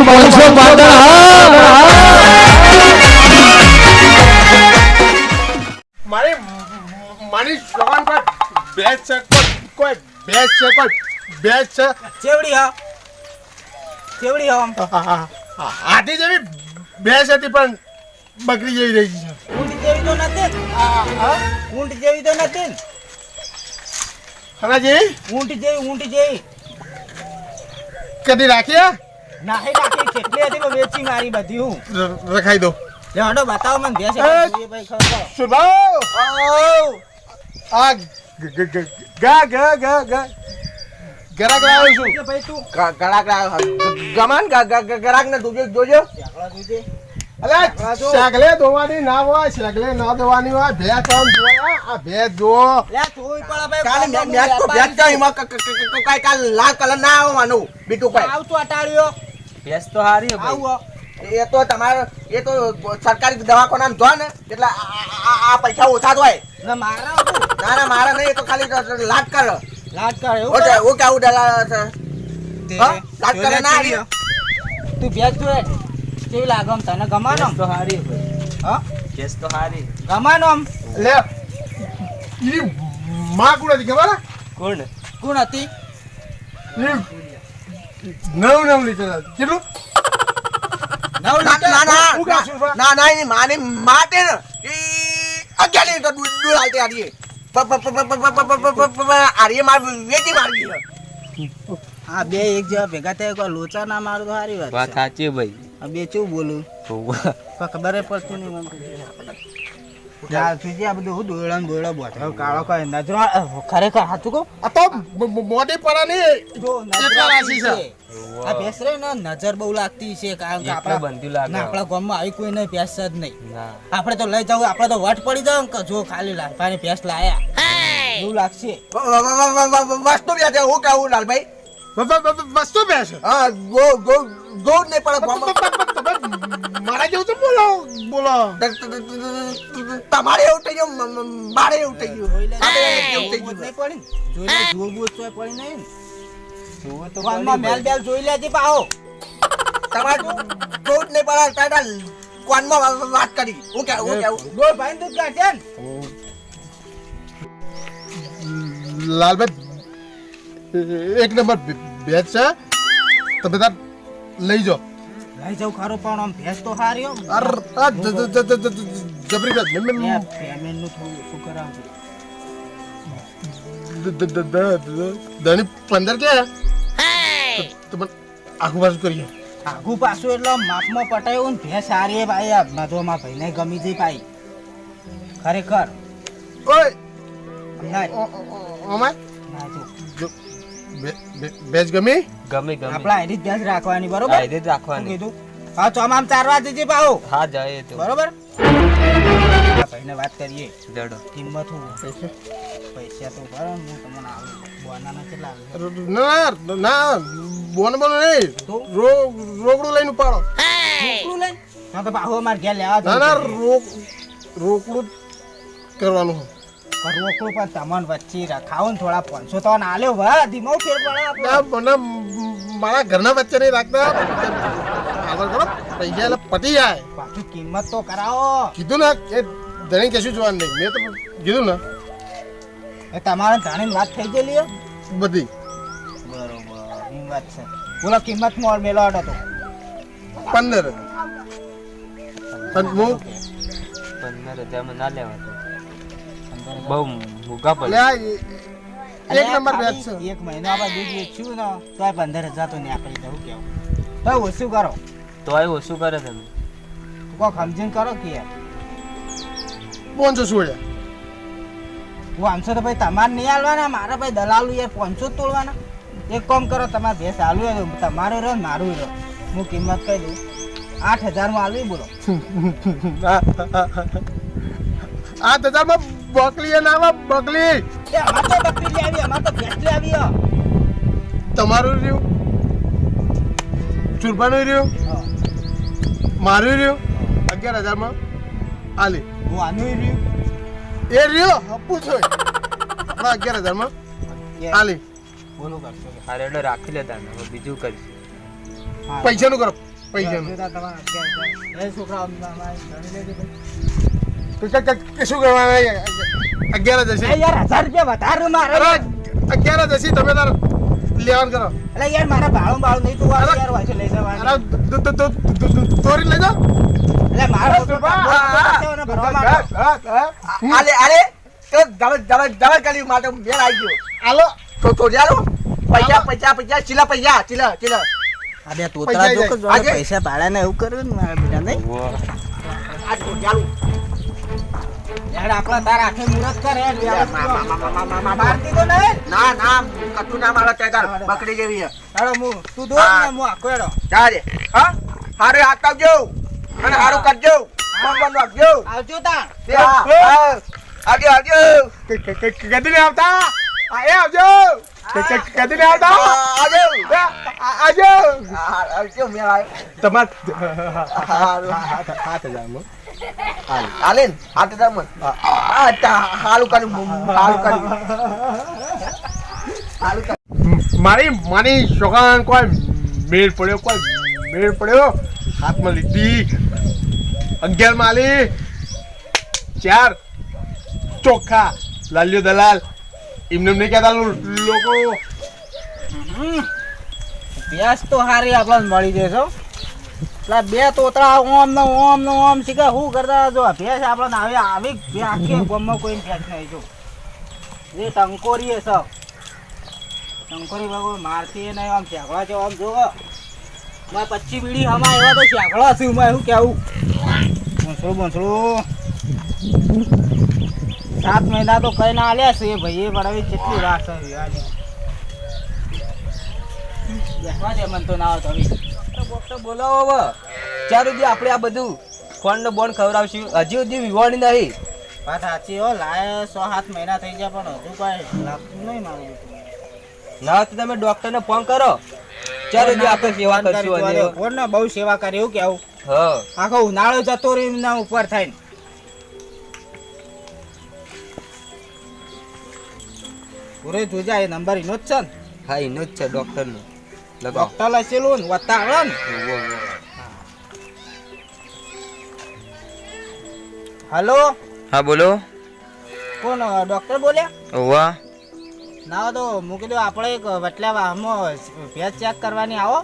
મારું પાટણ મારી કોઈ ભેંસ છે કોઈ ભેંસ છે કોઈ છે ચેવડી હા. ચેવડી હા આમ હાથી જેવી ભેંસ હતી પણ બકરી જેવી રહી છે. ઊંટ જેવી તો નથી. ઊંટ જેવી તો નથી. ને? જેવી? ઊંટ જેવી ઊંટ જેવી. કદી રાખીએ નાહી કાકી કેટલી હતી મેં વેચી મારી બધી હું. રખાઈ દો. લે હડો બતાવો મને ભેંસ એ! ભાઈ ખબર સુભાવ આ ગ- ગ- ગ- ગા ગરાક લાવ્યો છું. ભાઈ તું. ગળાક ગમાન ગરાક ને જોજો જોજો ઝાકળા જોજે અલે શાકલે ધોવાની ના હોય શાકલે ના ધોવાની હોય ભેંસ આમ જોયા આ ભેજ જો કાલે મેચ તો ક- કાંઈ કાલ લાલ કલર ના આવવાનું બીટું ભાઈ આવતું અટાડ્યો ભેંસ તો હારી આવો એ તો તમારે એ તો સરકારી દવાખાના જો ને એટલે આ- આ આ પૈસા ઓછા જ હોય. ને મારા ના ના મારા નહીં એ તો ખાલી લાટ કર. લાટ કર એવું ઓકે? હું કેવું ડલા? લાટ કરે ના કેવી હે? તું ભેંસ જોએ કેવી લાગે આમ તને? ગમાનો તો હારી હા ભેંસ તો હારી. ગમાનો આમ? લે. ઈ માં કોણ હતી હે? કોણ? કોણ હતી? નવ નવ લીટર કેટલું હા બે એક જેવા ભેગા થયા કોઈ લોચા ના મારું સારી વાત ભાઈ બે ચેવું બોલું ખબર પડતી નહીં ખરેખર સાચું કહું? આ તો મોટી નજર રાશિ છે. છે. આ ભેંસ રે ને નજર બહુ લાગતી છે કારણ કે આપણા બંધ્યું લાગે. આપણા ગામમાં આવી કોઈ નહીં ભેંસ જ નહીં. આપણે તો લઈ જવું આપણે તો વટ પડી જાવ કે જો ખાલી લાલભાઈ ભેંસ લાયા. એવું લાગશે. વસ્તુ બી છે હું કહું લાલભાઈ? વસ્તુ ભેંસ હા ગો ગો ગો નહીં પડે મારા જેવું તો બોલો બોલો. તમારે એવું થઈ ગયું મારે એવું થઈ ગયું. એવું થઈ ગયું. નહીં પડી. ને. જોઈ લે જોવું તો પડી નહીં જોવો તો પડી મેલ બેલ જોઈ લેજે પાહો. તમારે ગો જ નહીં પડે ટાટા કોનમાં વાત કરી. હું કે હું કે બોલ ભાઈ દૂધ કાઢે લાલભાઈ એક નંબર બેચ છે. તમે તાર લઈ જાઓ. લઈ જાઉં ખરો પણ આમ ભેંસ તો હાર્યો અર જબરી વાત મેં મેં પેમેન્ટનું થોડું શું કરાવજો. ધની પંદર કે? તમે આખું પાછું કરીએ. આખું પાછું એટલે માપમાં પટાયું ને ભેંસ હારીએ ભાઈ આ માધો માં ભાઈને ગમી જઈ ભાઈ. ખરેખર. ઓય! ના અમાર ના જો. જો ભે- ભે- ગમી? ગમે ગમે. આપણા આઈડી જ રાખવાની બરોબર? આ જ રાખવાની. કીધું? હા ચોમામ ચારવા દેજે પાહો. હા જાય તો. બરોબર? ભાઈને વાત કરીએ. જડો. કિંમત હું પૈસા તો ભરો હું તમને આવું. બોનાના કેટલા ના ના બોન બોન નહીં. તો? રો- રોકડું લઈને પાડો રોકડું લઈને? હા તો પાહો માર ઘેર લેવા ના ના રોક રોકડું કરવાનું પણ રોકડું પણ તમન વચ્ચે રખાવો ને થોડા પાંચસો તો નાલ્યો ભા ધીમો ફેર પડે મને મારા ઘરના વચ્ચે નહીં રાખતા. પૈસા પતી જાય. પાછું કિંમત તો કરાવો. કીધું ને એ ધણી કશું જોવાનું નહીં. મેં તો કીધું ને. એ તમારે જાણીને વાત થઈ ગયેલી? બધી. બરોબર એમ વાત છે. બોલો કિંમત મોડ મેલો હતો. તો પંદર પણ હું પંદર હજારમાં ના લેવા બહુ લે પડે એક નંબર બેચ છે. એક મહિનો આપણે દૂધ વેચ્યું ને તોય પંદર હજાર તો નીકળી જવું કેવું? તો ઓછું કરો. તોય ઓછું કરે તમે કોક સમજીને કરો કે યાર. પાંચસો સોળ્યા પાંચસો તો ભાઈ તમારે નહીં હાલવાના મારા ભાઈ દલાલુ યાર પાંચસો જ તોડવાના. એક કામ કરો તમારે ભેસ હાલુ હોય તમારો તમારું રહ્યો મારું રહ્યો. હું કિંમત કહી દઉં. આઠ હજારમાં હાલવી બોલો. આઠ હજારમાં બકલી એ ના આવે બકલી. તમારું રહ્યું? ચુરપાનું રહ્યું? મારું રહ્યું? અગિયાર હજારમાં? આલી. હું આનું રહ્યું. એ રહ્યો? હપ્પુ છો. અગિયાર હજારમાં? આલી. બોલું કરશો હારે એટલે રાખી લેતા ને બીજું કરીશું. પૈસાનું કરો. પૈસાનું. શું કરવાના અગિયાર જ હશે. યાર હજાર રૂપિયા વધારે મારે. અગિયાર જ હશે તમે તાર લેવાનું કરો. એટલે યાર મારા ભાડું ભાડું નહીં તું યાર વાંચો લઈ જવાની. તોરી લઈ જાઓ એટલે મારો. અરે અરે તો દવા દવા દવા કરી માટે મેળ આવી ગયો. હાલો. તો તો જાલો પૈસા પૈસા પૈસા ચીલા પૈસા ચીલા ચીલા. અરે તોતરા જો જોડે પૈસા ભાડા ને એવું કર્યું ને મારા બેટા નહીં? આ તો જાલો આપણા તાર આખે મુરત કરે મા- મા- મા- મા- મા- મા- મા- મારતી તો નહીં ના ના કટુ ના મારો તેદાર બકરી જેવી છે હાલો તું દોડ ને આખો ચાલે હા હારે હાથ આવજો અને હારું કરજો બંધ રાખજો આવજો તે. આવજો આવજો ક- ક- ક- કદી નહીં આવતા આ એ આવજો ક- ક- કદી નહીં આવતા હા, આવજો આવજો આવજો મેળ તમાર હાથ ને હાથ મત hati તા- Ada halukan halukan. કર્યું મારી મારી છોકરાને કોઈ મેળ પડ્યો કોઈ મેળ પડ્યો? હાથમાં લીધી. અગિયાર માલી ચાર. ચોખ્ખા લાલ્યો દલાલ. એમને નહીં કહેતા લોકો. ભેંસ તો હારી આપણને મળી જશે પેલા બે તોતરા, ઓમ ને ઓમ ને, ઓમ શીખે. શું કરતા જો, ભેંસ આપણને આવી આવી ભે- આખી ગામમાં કોઈ ભેંસ નહીં જો. એ ટંકોરી છે. ટંકોરી ભાગો મારતી એ નહીં, આમ ઝાકડા છે, આમ જોવો. મેં પચી બીડી હમા એવા તો ઝાકડા છું એમાં શું કેવું બંસડું બંસડું સાત મહિના તો કઈ ના આલ્યા છે, ભાઈ. એ પણ કેટલી રાખ છે બેસવા દે મને તો ના આવતો હવે. ડોક્ટર બોલાવો હવે. ચાર સુધી આપણે આ બધું ફોન ને બોન ખવડાવશું હજી સુધી વિવાણી નહીં. વાત સાચી હો લાય સો સાત મહિના થઈ ગયા પણ હજુ કઈ લાગતું નહીં મારું ના તો તમે ડોક્ટર ને ફોન કરો. ચાર સુધી આપણે સેવા કરશું અને ફોન ને બહુ સેવા કરી એવું કેવું? હ. આખો ઉનાળો જતો રહી એમના ઉપર થઈને. પૂરે જોજા એ નંબર એનો જ છે ને? હા એનો જ છે ડોક્ટર ને ઉવ્વ, ઉવ્વ. હલો હા બોલો કોણ ડોક્ટર બોલ્યા ઓવા ના તો હું કીધું આપણે એક વટલા વાહમાં ભેંસ ચેક કરવાની આવો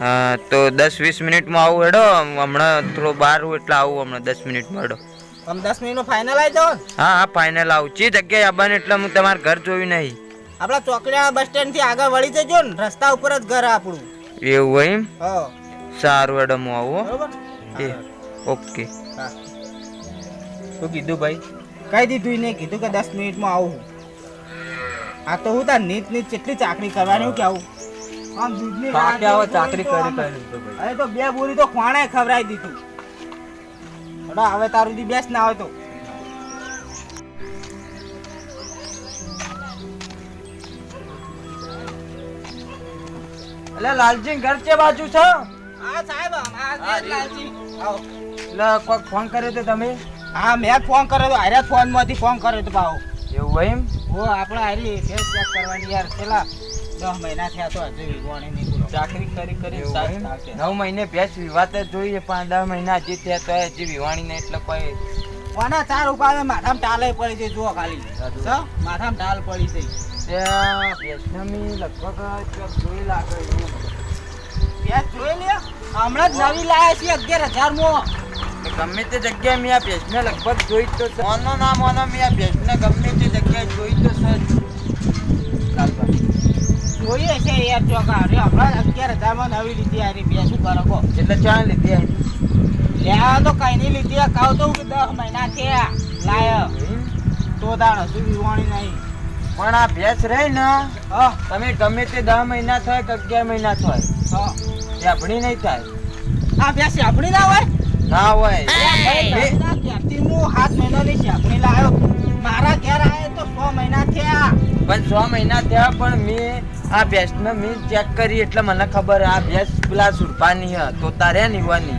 હા તો દસ વીસ મિનિટમાં આવું હેડો. હમણાં થોડો બહાર હું એટલે આવું હમણાં દસ મિનિટમાં હેડો. તમે દસ મિનિટનો ફાઇનલ આવી જાઓ હા હા ફાઇનલ આવું. ચી જગ્યાએ આવવાનું એટલે હું તમારું ઘર જોયું નહીં. આપણા ચોકડીયા બસ સ્ટેન્ડથી આગળ વળી જજો ને રસ્તા ઉપર જ ઘર આપણું. એવું હોય એમ? હ. સારું એડમ હું આવું હો. બરોબર? એ ઓકે. હા. શું કીધું ભાઈ? કહી દીધું એને કીધું કે દસ મિનિટમાં આવું આ તો હું તાર નીચ નીચ કેટલી ચાકરી કરવાની હું કેવું આમ દૂધની આવો ચાકરી કરી કરી તો અરે તો બે બોરી તો ખોણે ખવડાવી દીધું. હવે તારું દી બેસ ના હોય તો. એટલે લાલજી ઘર છે બાજુ છો? હા સાહેબ હા લાલજી. આવો. એટલે કોઈક ફોન કર્યો તો તમે? હા મેં ફોન કર્યો તો હારે ફોનમાંથી ફોન કર્યો તો ભાવ. એવું હોય એમ? ઓ આપણે હારી ફેસ ચેક કરવાની યાર. પેલા દસ મહિના થયા તો હજુ વિગોણી નહીં ચાકરી કરી કરી નવ મહિને ભેંસ વિવાદ જ જોઈએ પણ દસ મહિના હજી થયા તો હજી વિવાણી ને એટલે કોઈ કોના ચાર ઉપાડે માથામાં ટાલે પડી છે જુઓ ખાલી. માથામાં ટાલ પડી છે. વૈષ્ણવી લગભગ જોઈ લાગે. જોઈ લે. હમણાં જ નવી લાયા છે અગિયાર હજારમાં ગમે તે જગ્યાએ મેં ભેજને લગભગ જોઈ તો. મોનો ના મોનો મેં આ ભેંસને ગમે તે જગ્યાએ જોઈ તો છે જોઈએ છે યાર ચોકા. અરે હમણાં અગિયાર હજારમાં નવી લીધી આ બે શું કરો એટલે ચાલ લીધી આ. લેવા તો કઈ નહીં લીધી. કહું તો કે દસ મહિના થયા. લાય. તો તાણ હજુ વિવાણી નહીં. પણ આ ભેંસ રહી ને હા. તમે ગમે તે દસ મહિના થાય કે અગિયાર મહિના થાય. હા. નહીં થાય. આ આપણી ના હોય? ના હોય. તારા હું સાત મહિનાની શાકણી લાવ્યો મારા ઘેર આવે તો છ મહિના થયા. પણ છ મહિના થયા પણ મેં આ ભેંસને મેં ચેક કરી એટલે મને ખબર આ ભેંસ પેલા સુરપાની હ તો તારે નીવાની.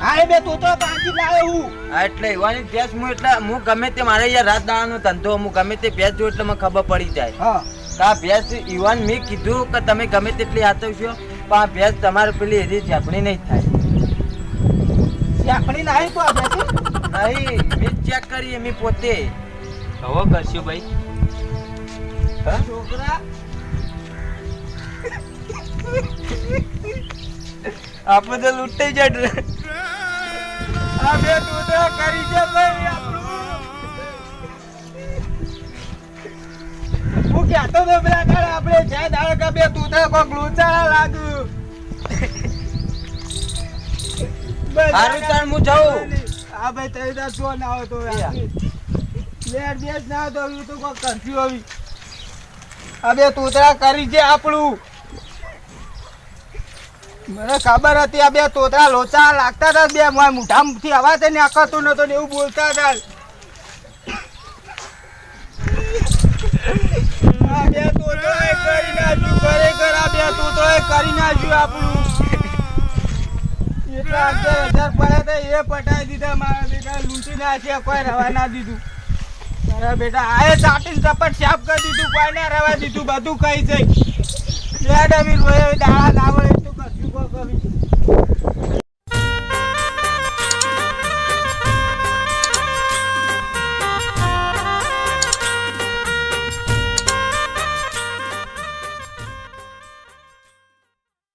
હા એ બે તોતો પાંચી લાવ્યો હું. હા એટલે એવાની ભેંસ હું એટલે હું ગમે તે મારે યાર રાત દાડાનો ધંધો હું ગમે તે ભેંસ જોઉં એટલે મને ખબર પડી જાય. હા. કે ભેંસ ઈવાન મેં કીધું કે તમે ગમે તેટલી હાથવશો પણ આ ભેંસ તમારે પેલી એરી ઝાપણી નહીં થાય. રાખડી નાહી તો આ બેસી નહીં મેં ચેક કરી મેં પોતે. હવે કરશું ભાઈ. છોકરા. આપણે તો લૂંટાઈ જાય આ બે તું તો કરી છે ભાઈ હું કહેતો તો પેલા દાડે આપણે જ્યાં દાડે કે બે તું તો કોક લૂંટાડા લાગુ હારું તાણ હું જાઉં. હા ભાઈ તઈ તાર જો ના હોય તો લેટ બેટ ના હોય તો તો કોક હવે આ બે તૂતરા કરી છે આપણું. મને ખબર હતી આ બે તોતરા લોચા લાગતા હતા બે. મોય મુઠામથી અવાજ ને આકતું નતો ને એવું બોલતા હતા. બે બે એ પટાઈ દીધા મારા બેટા, લૂંટી નાખ્યા, કોઈ રવા ના દીધું. મારા બેટા આએ ચાટીને ચપટ સાફ કરી દીધું, કોઈ ના રવા દીધું, બધું કઈ જઈ. બે ડબી રોય દાડા વળે તો કશું કોઈ કવી